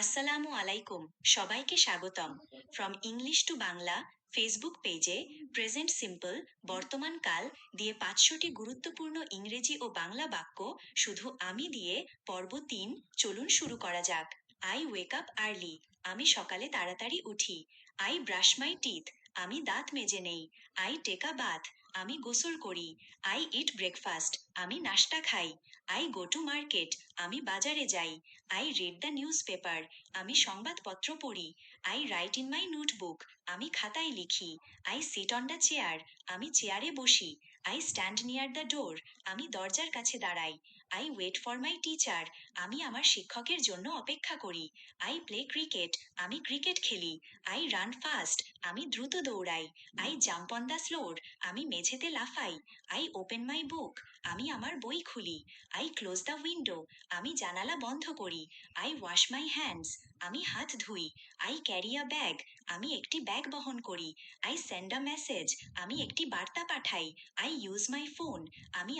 আসসালামু আলাইকুম, সবাইকে স্বাগতম। From English to Bangla Facebook পেজে প্রেজেন্ট সিম্পল বর্তমান কাল দিয়ে পাঁচশোটি গুরুত্বপূর্ণ ইংরেজি ও বাংলা বাক্য শুধু আমি দিয়ে পর্ব তিন, চলুন শুরু করা যাক। আই ওয়েক আপ আর্লি আমি সকালে তাড়াতাড়ি উঠি। আই ব্রাশ মাই টিথ আমি দাঁত মেজে নেই। আই টেক আ বাথ আমি গোসল করি আই ইট ব্রেকফাস্ট আমি নাস্তা খাই আই গো টু মার্কেট আমি বাজারে যাই I read the newspaper আমি সংবাদপত্র পড়ি I write in my notebook আমি খাতায় লিখি I sit on the chair আমি চেয়ারে বসি I stand near the door আমি দরজার কাছে দাঁড়াই I wait for my teacher আমি আমার শিক্ষকের জন্য অপেক্ষা করি। আই প্লে ক্রিকেট আমি ক্রিকেট খেলি। আই রান ফাস্ট আমি দ্রুত দৌড়াই। I jump on the floor আমি মেঝেতে লাফাই। আই ওপেন মাই বুক আমি আমার বই খুলি। আই ক্লোজ দ্য উইন্ডো আমি জানালা বন্ধ করি। আই ওয়াশ মাই হ্যান্ডস আমি হাত ধুই। আই ক্যারি আ ব্যাগ আমি একটি ব্যাগ বহন করি। আই সেন্ড আ মেসেজ আমি একটি বার্তা পাঠাই। আই ইউজ মাই ফোন আমি